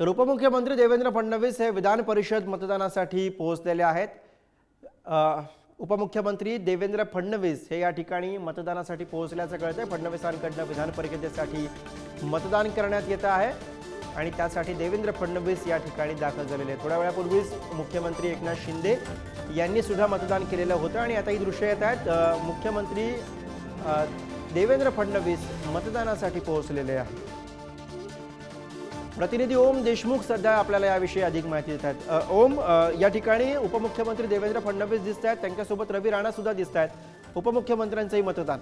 तर उपमुख्यमंत्री देवेंद्र फडणवीस हे विधान परिषद मतदानासाठी पोहोचलेले आहेत. उपमुख्यमंत्री देवेंद्र फडणवीस हे या ठिकाणी मतदानासाठी पोहोचल्याचं कळतंय. फडणवीसांकडनं विधान परिषदेसाठी मतदान करण्यात येत आहे आणि त्यासाठी देवेंद्र फडणवीस या ठिकाणी दाखल झालेले आहेत. थोड्या वेळापूर्वीच मुख्यमंत्री एकनाथ शिंदे यांनी सुद्धा मतदान केलेलं होतं आणि आता ही दृश्य येत आहेत. मुख्यमंत्री देवेंद्र फडणवीस मतदानासाठी पोहोचलेले आहेत. प्रतिनिधी ओम देशमुख सध्या आपल्याला याविषयी अधिक माहिती देत आहेत. ओम या ठिकाणी उपमुख्यमंत्री देवेंद्र फडणवीस दिसत आहेत. त्यांच्यासोबत रवी राणा सुद्धा दिसत आहेत. उपमुख्यमंत्र्यांचंही मतदान.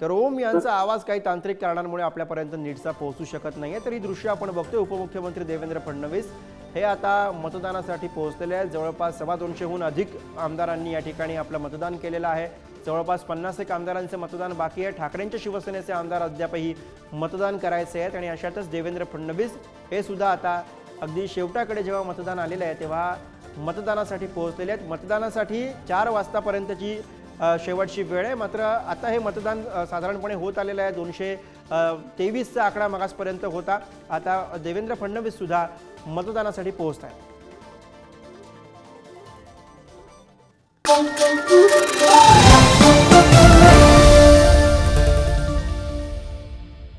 तर ओम यांचा आवाज काही तांत्रिक कारणांमुळे आपल्यापर्यंत नीटसा पोहोचू शकत नाहीये. तरी दृश्य आपण बघतोय. उपमुख्यमंत्री देवेंद्र फडणवीस हे आता मतदानासाठी पोहोचलेले आहेत. जवळपास सव्वा दोनशेहून अधिक आमदारांनी या ठिकाणी आपलं मतदान केलेलं आहे. जवळपास पन्नास एक आमदारांचं मतदान बाकी आहे. ठाकरेंच्या शिवसेनेचे आमदार अद्यापही मतदान करायचे आहेत आणि अशातच देवेंद्र फडणवीस हे सुद्धा आता अगदी शेवटाकडे जेव्हा मतदान आलेलं आहे तेव्हा मतदानासाठी पोहोचलेले आहेत. मतदानासाठी चार वाजतापर्यंतची शेवटची वेळ आहे. मात्र आता हे मतदान साधारणपणे होत आलेलं आहे. दोनशे तेवीसचा आकडा मागासपर्यंत होता. आता देवेंद्र फडणवीस सुद्धा मतदानासाठी पोहोचत आहेत